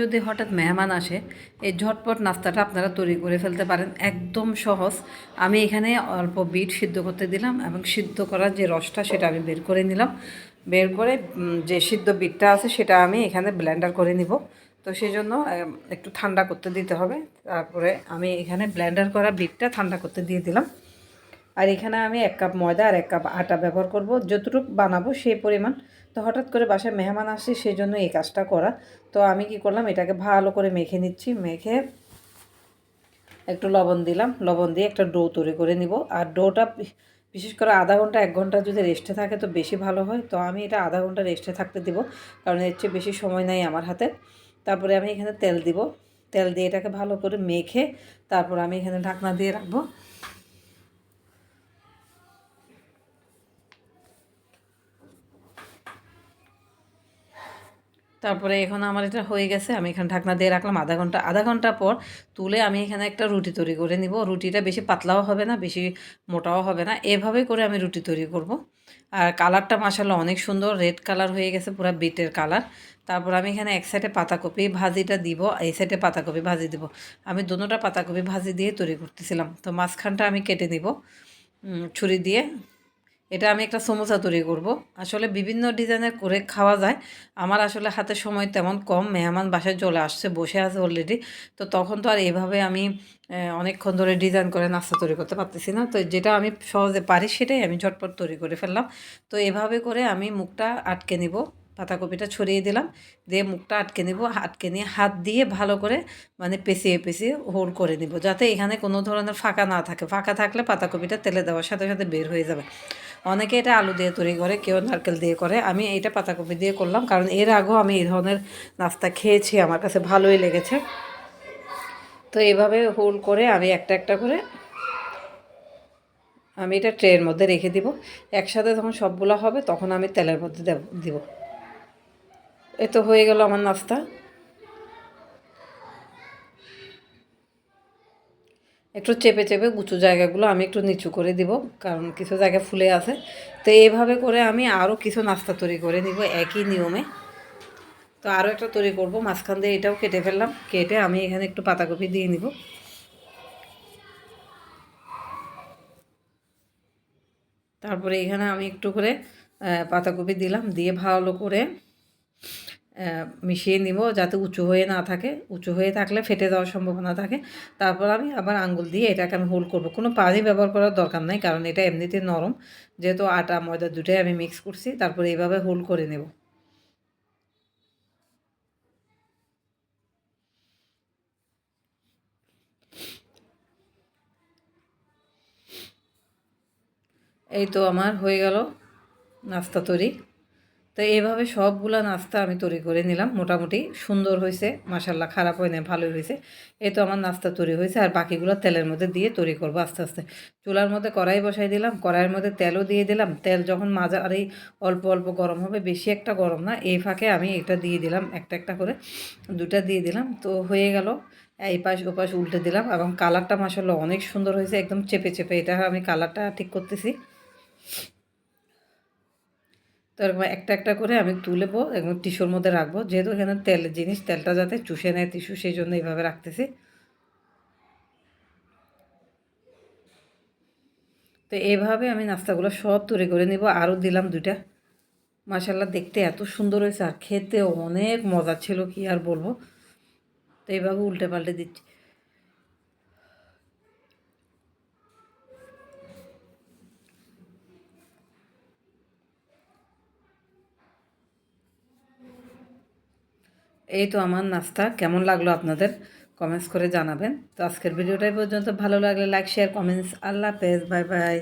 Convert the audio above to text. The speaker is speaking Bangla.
যদি হঠাৎ মেহমান আসে, এই ঝটপট নাস্তাটা আপনারা তৈরি করে ফেলতে পারেন। একদম সহজ। আমি এখানে অল্প বিট সিদ্ধ করতে দিলাম এবং সিদ্ধ করার যে রসটা সেটা আমি বের করে নিলাম। বের করে যে সিদ্ধ বিটটা আছে সেটা আমি এখানে ব্লেন্ডার করে নিব। তো সেই জন্য একটু ঠান্ডা করতে দিতে হবে। তারপরে আমি এখানে ব্লেন্ডার করা বিটটা ঠান্ডা করতে দিয়ে দিলাম। আর এখানে আমি এক কাপ ময়দা আর এক কাপ আটা ব্যবহার করব। যতটুকু বানাবো সেই পরিমাণ। তো হঠাৎ করে বাসায় মেহমান আসছে সেই জন্য এই কাজটা করা। তো আমি কি করলাম, এটাকে ভালো করে মেখে নিচ্ছি। মেখে একটু লবণ দিলাম। লবণ দিয়ে একটা ডো তৈরি করে নিব। আর ডোটা বিশেষ করে আধা ঘণ্টা, এক ঘণ্টা যদি রেস্টে থাকে তো বেশি ভালো হয়। তো আমি এটা আধা ঘণ্টা রেস্টে থাকতে দিব, কারণ এর চেয়ে বেশি সময় নাই আমার হাতে। তারপরে আমি এখানে তেল দিব। তেল দিয়ে এটাকে ভালো করে মেখে তারপর আমি এখানে ঢাকনা দিয়ে রাখব। তারপরে এখন আমার এটা হয়ে গেছে, আমি এখানে ঢাকনা দিয়ে রাখলাম আধা ঘণ্টা। আধা ঘণ্টা পর তুলে আমি এখানে একটা রুটি তৈরি করে নিব। রুটিটা বেশি পাতলাও হবে না, বেশি মোটাও হবে না। এভাবে করে আমি রুটি তৈরি করব। আর কালারটা মাসাল্লাহ অনেক সুন্দর, রেড কালার হয়ে গেছে, পুরো বিটের কালার। তারপর আমি এখানে এক সাইডে পাতাকপি ভাজিটা দিব, এই সাইডে পাতাকপি ভাজি দিব। আমি দুটোটা পাতাকপি ভাজি দিয়ে তৈরি করতেছিলাম। তো মাঝখানটা আমি কেটে নিব ছুরি দিয়ে। এটা আমি একটা সমোসা তৈরি করব। আসলে বিভিন্ন ডিজাইনের করে খাওয়া যায়। আমার আসলে হাতে সময় তেমন কম, মেহমান বাসায় চলে আসছে, বসে আছে অলরেডি তো তখন তো আর এভাবে আমি অনেকক্ষণ ধরে ডিজাইন করে নাস্তা তৈরি করতে পারতেছি না। তো যেটা আমি সহজে পারি সেটাই আমি ঝটপট তৈরি করে ফেললাম। তো এভাবে করে আমি মুখটা আটকে নিব, পাতাকপিটা ছড়িয়ে দিলাম। দিয়ে মুখটা আটকে নিব, আটকে নিয়ে হাত দিয়ে ভালো করে মানে পেঁচিয়ে পেঁচিয়ে হোল করে নিব। যাতে এখানে কোনো ধরনের ফাঁকা না থাকে। ফাঁকা থাকলে পাতাকপিটা তেলে দেওয়ার সাথে সাথে বের হয়ে যাবে। অনেকে এটা আলু দিয়ে তৈরি করে, কেউ নারকেল দিয়ে করে। আমি এইটা পাতাকপি দিয়ে করলাম, কারণ এর আগেও আমি এই ধরনের নাস্তা খেয়েছি, আমার কাছে ভালোই লেগেছে। তো এইভাবে হোল করে আমি একটা একটা করে আমি এটা ট্রের মধ্যে রেখে দিব। একসাথে যখন সবগুলো হবে, তখন আমি তেলের মধ্যে দেব, দিব। এ তো হয়ে গেল আমার নাস্তা। একটু চেপে চেপে উঁচু জায়গাগুলো আমি একটু নিচু করে দিব, কারণ কিছু জায়গা ফুলে আছে। তো এইভাবে করে আমি আরও কিছু নাস্তা তৈরি করে নিব একই নিয়মে। তো আরও একটা তৈরি করব, মাঝখান দিয়ে এটাও কেটে ফেললাম, কেটে আমি এখানে একটু পাতাকপি দিয়ে নিব। তারপরে এখানে আমি একটু করে পাতাকপি দিলাম, দিয়ে ভালো করে মিশিয়ে নিব যাতে উঁচু হয়ে না থাকে। উঁচু হয়ে থাকলে ফেটে যাওয়ার সম্ভাবনা থাকে। তারপর আমি আবার আঙ্গুল দিয়ে এটাকে আমি হোল করব। কোনো পানি ব্যবহার করার দরকার নাই, কারণ এটা এমনিতে নরম। যেহেতু আটা, ময়দা দুটোই আমি মিক্স করছি, তারপরে এইভাবে হোল করে নেব। এই তো আমার হয়ে গেল নাস্তা তৈরি। তো এইভাবে সবগুলা নাস্তা আমি তৈরি করে নিলাম, মোটামুটি সুন্দর হয়েছে মাসাল্লাহ খারাপ হয় না ভালোই হয়েছে। এই তো আমার নাস্তা তৈরি হয়েছে, আর বাকিগুলো তেলের মধ্যে দিয়ে তৈরি করব আস্তে আস্তে। চুলার মধ্যে কড়াই বসাই দিলাম, কড়াইয়ের মধ্যে তেলও দিয়ে দিলাম, তেল যখন মাজা আর এই অল্প অল্প গরম হবে, বেশি একটা গরম না, এই ফাঁকে আমি এটা দিয়ে দিলাম, একটা একটা করে দুটা দিয়ে দিলাম, তো হয়ে গেল, এই পাশ ও পাশ উল্টে দিলাম, এবং কালারটা মাসাল্লাহ অনেক সুন্দর হয়েছে, একদম চেপে চেপে, এটা আমি কালারটা ঠিক করতেছি। তো এরকম একটা একটা করে আমি তুলেবো এবং টিস্যুর মধ্যে রাখব। যেহেতু এখানে তেল, জিনিস তেলটা যাতে চুষে নেয় টিস্যু সেই জন্য এইভাবে রাখতেছি। তো এইভাবে আমি নাস্তাগুলো সব তৈরি করে নিব। আরও দিলাম দুইটা। মাসাল্লাহ দেখতে এত সুন্দর হয়েছে, আর খেতে অনেক মজা ছিল, কি আর বলব। তো এইভাবে উল্টে পাল্টে দিচ্ছি। এই তো আমার নাস্তা। কেমন লাগল আপনাদের? কমেন্টস করে জানাবেন। তো আজকের ভিডিওটাই পর্যন্ত। ভালো লাগলে লাইক শেয়ার কমেন্টস আল্লাহ পেজ বাই বাই।